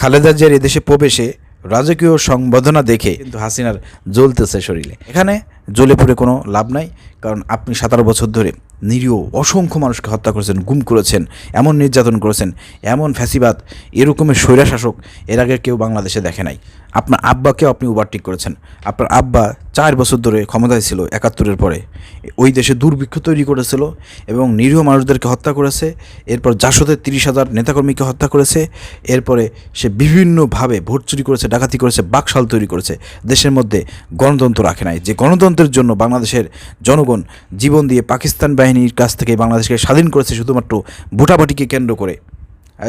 খালেদা জিয়ার এদেশে প্রবেশে রাজকীয় সংবর্ধনা দেখে কিন্তু হাসিনার জ্বলতেছে শরীরে। এখানে জ্বলে পড়ে কোনো লাভ নাই, কারণ আপনি সাতারো বছর ধরে নিরীহ অসংখ্য মানুষকে হত্যা করেছেন, গুম করেছেন, এমন নির্যাতন করেছেন, এমন ফ্যাসিবাদ, এরকমের স্বৈরাশাসক এর আগে কেউ বাংলাদেশে দেখে নাই। আপনার আব্বাকেও আপনি ওভারটেক করেছেন। আপনার আব্বা চার বছর ধরে ক্ষমতায় ছিল একাত্তরের পরে। ওই দেশে দুর্ভিক্ষ তৈরি করেছিল এবং নিরীহ মানুষদেরকে হত্যা করেছে, এরপর জাসদের তিরিশ হাজার নেতাকর্মীকে হত্যা করেছে, এরপরে সে বিভিন্নভাবে ভোট চুরি করেছে, ডাকাতি করেছে, বাকশাল তৈরি করেছে। দেশের মধ্যে গণতন্ত্র রাখে নাই। যে গণতন্ত্রের জন্য বাংলাদেশের জনগণ জীবন দিয়ে পাকিস্তান বাহিনীর কাছ থেকে বাংলাদেশকে স্বাধীন করেছে শুধুমাত্র ভোটাভাটিকে কেন্দ্র করে।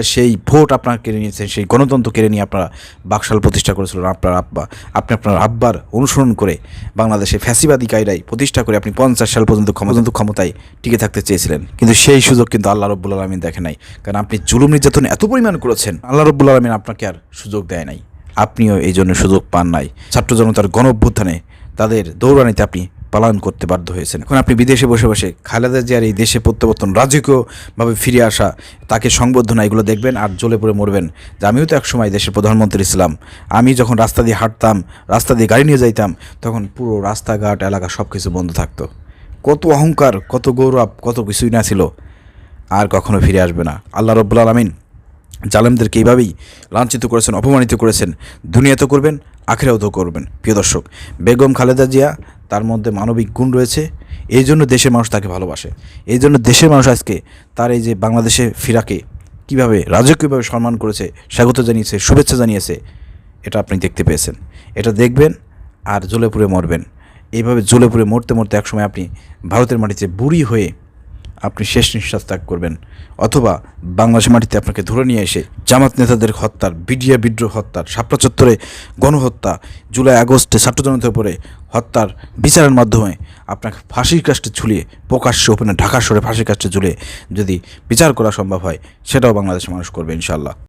সেই ভোট আপনার কেড়ে নিয়েছে সেই গণতন্ত্র কেড়ে নিয়ে আপনারা বাকশাল প্রতিষ্ঠা করেছিলেন, আপনার আব্বা, আপনি আপনার আব্বার অনুসরণ করে বাংলাদেশে ফ্যাসিবাদী কায়দায় প্রতিষ্ঠা করে আপনি পঞ্চাশ সাল পর্যন্ত ক্ষমতা ক্ষমতায় টিকে থাকতে চেয়েছিলেন। কিন্তু সেই সুযোগ কিন্তু আল্লাহ রব্বুল আলমিন দেখে নাই। কারণ আপনি জুলুম নির্যাতন এত পরিমাণ করেছেন, আল্লাহ রব্বুল আলমিন আপনাকে আর সুযোগ দেয় নাই। আপনিও এই জন্য সুযোগ পান নাই। ছাত্র জনতার গণ অভ্যুত্থানে তাদের দৌড়ানিতে আপনি পালন করতে বাধ্য হয়েছেন। এখন আপনি বিদেশে বসে বসে খালেদা জিয়ার এই দেশে প্রত্যাবর্তন রাজকীয়ভাবে ফিরে আসা, তাকে সংবর্ধনা এগুলো দেখবেন আর জ্বলে পড়ে মরবেন। যে আমিও তো একসময় দেশের প্রধানমন্ত্রী ছিলাম। আমি যখন রাস্তা দিয়ে হাঁটতাম, রাস্তা দিয়ে গাড়ি নিয়ে যাইতাম, তখন পুরো রাস্তাঘাট, এলাকা সব কিছু বন্ধ থাকতো। কত অহংকার, কত গৌরব, কত কিছুই না ছিল। আর কখনো ফিরে আসবে না। আল্লাহ রব্বুল আলমিন জালেমদেরকে এইভাবেই লাঞ্ছিত করেছেন, অপমানিত করেছেন। দুনিয়াতে করবেন আখেরাও তো করবেন। প্রিয় দর্শক, বেগম খালেদা জিয়া তার মধ্যে মানবিক গুণ রয়েছে। এই জন্য দেশের মানুষ তাকে ভালোবাসে। এই জন্য দেশের মানুষ আজকে তার এই যে বাংলাদেশে ফিরাকে কীভাবে রাজকীয়ভাবে সম্মান করেছে, স্বাগত জানিয়েছে, শুভেচ্ছা জানিয়েছে, এটা আপনি দেখতে পেয়েছেন। এটা দেখবেন আর জ্বলে পুড়ে মরবেন। এইভাবে জ্বলে পুড়ে মরতে মরতে একসময় আপনি ভারতের মাটিতে বুড়ি হয়ে আপনি শেষ নিঃশ্বাস ত্যাগ করবেন। অথবা বাংলাদেশ মাটিতে আপনাকে ধরে নিয়ে এসে জামাত নেতাদের হত্যার বিডিয়া বিদ্রোহ হত্যার শাপলা চত্বরে গণহত্যা, জুলাই আগস্টে ছাত্র জনতার উপরে হত্যার বিচারের মাধ্যমে আপনাকে ফাঁসির কাস্টে ঝুলিয়ে প্রকাশ্যে ওপেনে ঢাকা সরে ফাঁসির কাস্টে ঝুলিয়ে যদি বিচার করা সম্ভব হয়, সেটাও বাংলাদেশের মানুষ করবে ইনশাল্লাহ